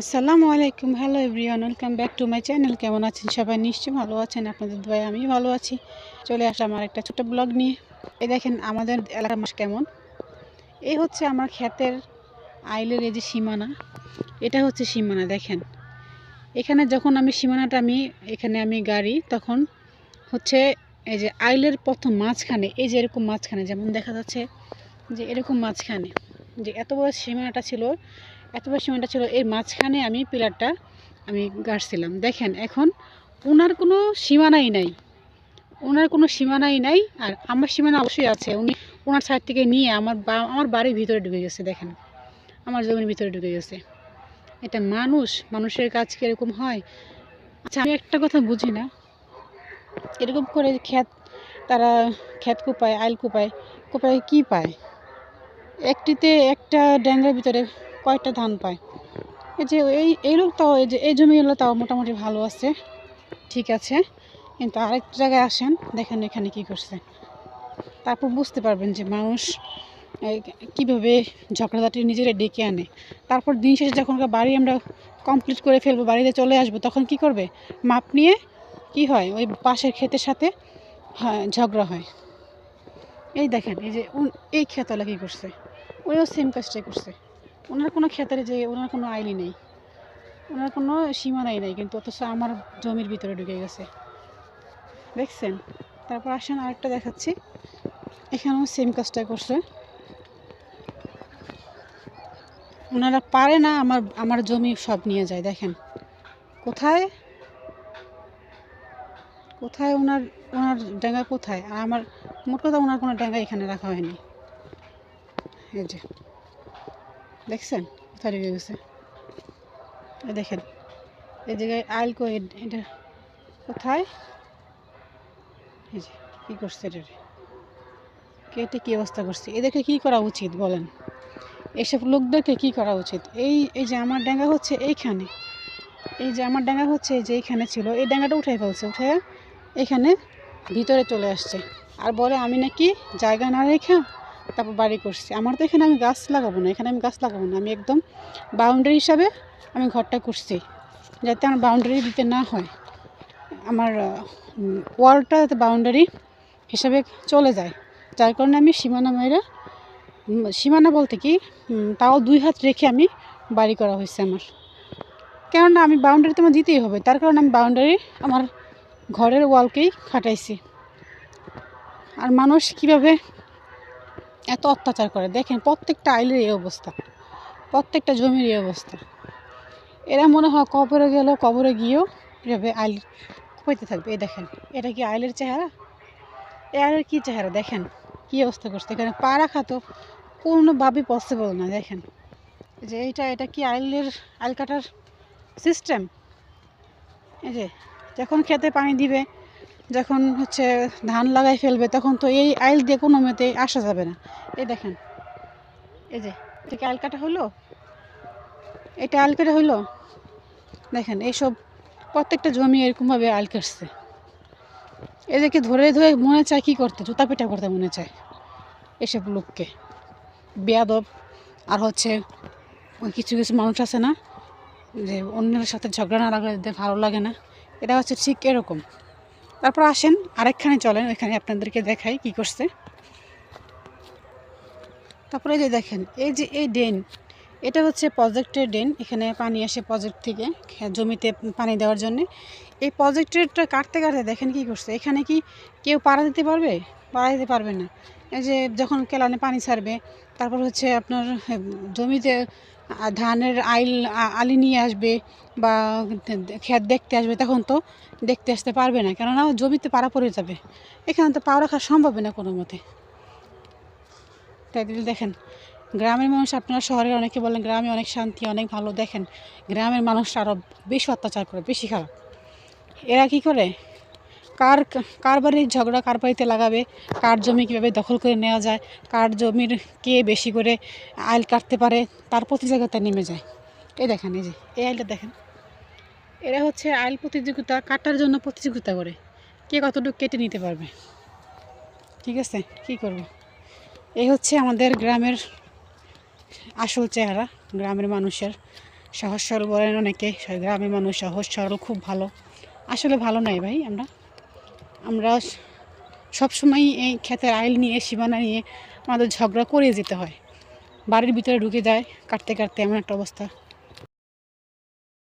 আসসালামু আলাইকুম hello everyone welcome back to my channel কেমন আছেন সবাই? নিশ্চয়ই ভালো আছেন, আপনাদের দোয়ায় আমি ভালো আছি। চলে আসলাম আমার একটা ছোট ব্লগ নিয়ে। এই দেখেন, আমাদের এলাকার মাস কেমন? এই হচ্ছে আমার ক্ষেতের আইলের এই যে সীমানা। এটা হচ্ছে সীমানা, দেখেন। এখানে যখন আমি সীমানাটা, আমি এখানে আমি গাড়ি, তখন হচ্ছে এই যে আইলের প্রথম মাঝখানে, এই যে এরকম মাঝখানে, যেমন দেখা যাচ্ছে যে এরকম মাঝখানে, যে এত বড় সীমানাটা ছিল এত বড় সীমানাটা ছিল, এর মাঝখানে আমি পিলারটা আমি গাড়ছিলাম। দেখেন, এখন ওনার কোনো সীমানাই নাই। ওনার কোনো সীমানাই নাই, আর আমার সীমানা অবশ্যই আছে। উনি ওনার সাইড থেকে নিয়ে আমার বা- আমার বাড়ির ভিতরে ঢুকে গেছে, দেখেন। আমার জমির ভিতরে ঢুকে গেছে। এটা মানুষ, মানুষের কাজ কি এরকম হয়? আচ্ছা আমি একটা কথা বুঝি না। এরকম করে ক্ষেত তারা ক্ষেত কোপায়, আইল কোপায় কোপায় কি পায়? একটিতে একটা ড্যাঙ্গার ভিতরে কয়েকটা ধান পায়। এই যে এই এই লোক তাও এই যে এই জমিগুলো তাও মোটামুটি ভালো আছে। ঠিক আছে। কিন্তু আরেকটা জায়গায় আসেন, দেখেন এখানে কি করছে। তারপর বুঝতে পারবেন যে মানুষ কীভাবে ঝগড়াঝাটি নিজেরা ডেকে আনে। তারপর দিন শেষে যখন বাড়ি আমরা কমপ্লিট করে ফেলব, বাড়িতে চলে আসব, তখন কি করবে? মাপ নিয়ে কি হয়? ওই পাশের ক্ষেতের সাথে হ্যাঁ ঝগড়া হয়। এই দেখেন, এই যে এই ক্ষেতওয়ালা কী করছে? ওইও সেম কাজটাই করছে। ওনার কোনো ক্ষেতের যে ওনার কোনো আইলি নেই। ওনার কোনো সীমানাই নেই কিন্তু অথচ আমার জমির ভিতরে ঢুকে গেছে। দেখছেন? তারপর আসেন আরেকটা দেখাচ্ছি। এখানেও সেম কাজটা করছে। ওনারা পারে না আমার আমার জমি সব নিয়ে যায়, দেখেন। কোথায়? কোথায় ওনার ওনার ডাঙ্গা কোথায়? আর আমার, মোট কথা ওনার কোনো ডাঙ্গা এখানে রাখা হয়নি। এই যে। দেখছেন? কোথায় ঢুকে গেছে? দেখেন। এই জায়গায় আইল কো এটা কোথায়? এই যে, কী করছে এটা? কেটে কী অবস্থা করছে? এদেরকে কী করা উচিত বলেন? এসব লোকদেরকে কী করা উচিত? এই এই যে আমার ডাঙ্গা হচ্ছে এইখানে। এই যে আমার ডাঙ্গা হচ্ছে যে এইখানে ছিল। এই ডাঙ্গাটা উঠে ফেলছে উঠে এখানে ভিতরে চলে আসছে। আর বলে আমি নাকি জায়গা না রেখে তারপর বাড়ি করছি। আমার তো এখানে আমি গাছ লাগাবো না, এখানে আমি গাছ লাগাবো না। আমি একদম বাউন্ডারি হিসাবে আমি ঘরটা করছি, যাতে আমার বাউন্ডারি দিতে না হয়। আমার ওয়ালটা যাতে বাউন্ডারি হিসাবে চলে যায়। যার কারণে আমি সীমানা মেয়েরা সীমানা বলতে কি তাও দুই হাত রেখে আমি বাড়ি করা হয়েছে আমার। কেননা আমি বাউন্ডারি তো আমার দিতেই হবে, তার কারণে আমি বাউন্ডারি আমার ঘরের ওয়ালকেই খাটাইছি। আর মানুষ কীভাবে এত অত্যাচার করে। দেখেন প্রত্যেকটা আইলের এই অবস্থা, প্রত্যেকটা জমির এই অবস্থা। এরা মনে হয় কবরে গেল কবরে গিয়েও এভাবে আইল কুপাইতে থাকবে। এই দেখেন, এটা কি আইলের চেহারা? এই আইলের কী চেহারা? দেখেন কী অবস্থা করছে। এখানে পা রাখা তো কোনোভাবেই পসিবল না। দেখেন, যে এইটা, এটা কি আইলের, আইল কাটার সিস্টেম এই যে, যখন খেতে পানি দিবে যখন হচ্ছে ধান লাগাই ফেলবে, তখন তো এই আইল দিয়ে কোনো মতে আসা যাবে না। এই দেখেন, এই যে, এটা কি আইল কাটা হলো এটা আইল কাটা হলো দেখেন, এইসব প্রত্যেকটা জমি এরকমভাবে আইল কাটছে। এদেরকে ধরে ধরে মনে চায় কী করতে, জুতা পিটা করতে মনে চায় এসব লোককে। বেয়াদব। আর হচ্ছে ওই কিছু কিছু মানুষ আছে না, যে অন্যের সাথে ঝগড়া না লাগলে ভালো লাগে না। এটা হচ্ছে ঠিক এরকম। তারপর আসেন, আরেকখানে চলেন, ওইখানে আপনাদেরকে দেখাই কি করছে। তারপরে যে দেখেন, এই যে এই ড্রেন, এটা হচ্ছে প্রজেক্টের ড্রেন, এখানে পানি আসে প্রজেক্ট থেকে, জমিতে পানি দেওয়ার জন্য। এই প্রজেক্টেরটা কাটতে কাটতে দেখেন কি করছে, এখানে কি কেউ পাড়া দিতে পারবে? পাড়া দিতে পারবে না। এই যে যখন কেলানে পানি ছাড়বে, তারপর হচ্ছে আপনার জমিতে আ- ধানের আইল আলি নিয়ে আসবে বা ক্ষেত দেখতে আসবে, তখন তো দেখতে আসতে পারবে না। কেননা জমিতে পাড়া পড়ে যাবে। এখানে তো পা রাখা সম্ভব না কোনো মতে। তাই দেখেন, গ্রামের মানুষ আপনারা শহরে অনেকে বলেন, গ্রামে অনেক শান্তি, অনেক ভালো। দেখেন, গ্রামের মানুষ আরও বেশি অত্যাচার করে, বেশি খারাপ। এরা কি করে? কার কার বাড়ির ঝগড়া কার বাড়িতে লাগাবে? কার জমি কীভাবে দখল করে নেওয়া যায়? কার জমির কে বেশি করে আইল কাটতে পারে? তার প্রতিযোগিতা নেমে যায়। এই দেখেন, এই যে, এই আইলটা দেখেন। এরা হচ্ছে আইল প্রতিযোগিতা, কাটার জন্য প্রতিযোগিতা করে। কে কতটুকু কেটে নিতে পারবে? ঠিক আছে? কি করব? এই হচ্ছে আমাদের গ্রামের আসল চেহারা, গ্রামের মানুষের সহজ সরল বলেন অনেকে, গ্রামের মানুষ সহজ সরল, খুব ভালো। আসলে ভালো নাই ভাই আমরা। আমরা সবসময় এই ক্ষেতের আইল নিয়ে, সীমানা নিয়ে আমাদের ঝগড়া করে যেতে হয়। বাড়ির ভিতরে ঢুকে যায়, কাটতে কাটতে এমন একটা অবস্থা।